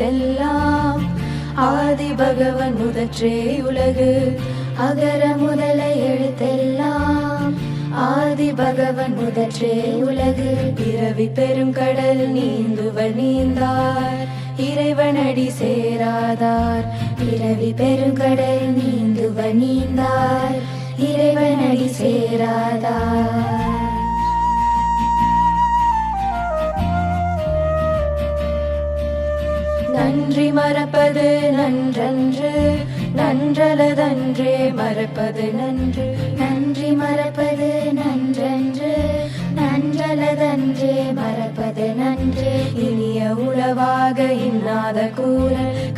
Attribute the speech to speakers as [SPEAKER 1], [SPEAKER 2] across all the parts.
[SPEAKER 1] எழுத்தெல்லாம் ஆதி பகவன் முதற்றே உலகு அகர முதல எழுத்தெல்லாம் ஆதி பகவன் முதற்றே உலகு பிறவி பெரும் கடல் நீந்துவர் நீந்தார் இறைவனடி சேராதார் பிறவி பெருங்கடல் நீந்துவர் நீந்தார் இறைவனடி சேராதார்
[SPEAKER 2] மறப்பது நன்றன்று நன்றலதன்றே மறப்பது நன்று நன்றி மறப்பது நன்றன்று நன்றலதன்றே மறப்பது நன்று இனிய உளவாக இன்னாத கூற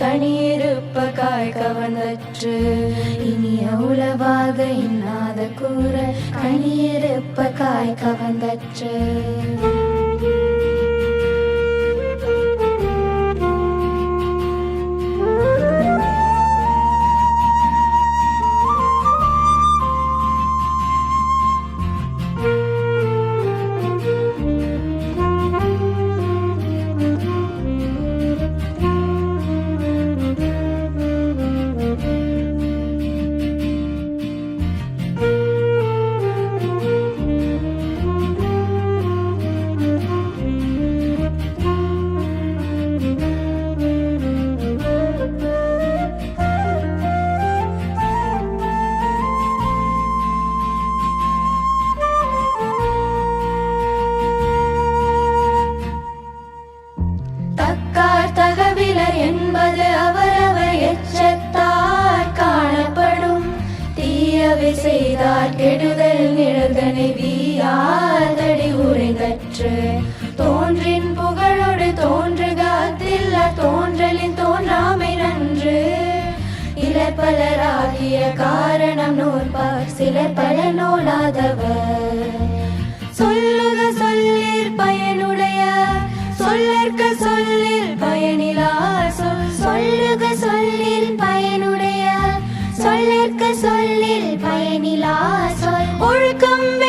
[SPEAKER 2] கணியிருப்ப காய் கவர்ந்தற்று இனிய உளவாக இன்னாத கூற கணியிருப்ப காய் கவர்ந்தற்று செய்தார் கெடுதல் நிழல்தனை வீயார் தடி கற்று தோன்றின் புகழோடு தோன்று காத்தில்ல தோன்றலின் தோன்றாமை நன்று இலை காரணம் நூற்பார் சில பல நூலாதவர் சொல்லில் பயனிலா சொல் ஒழுக்கம்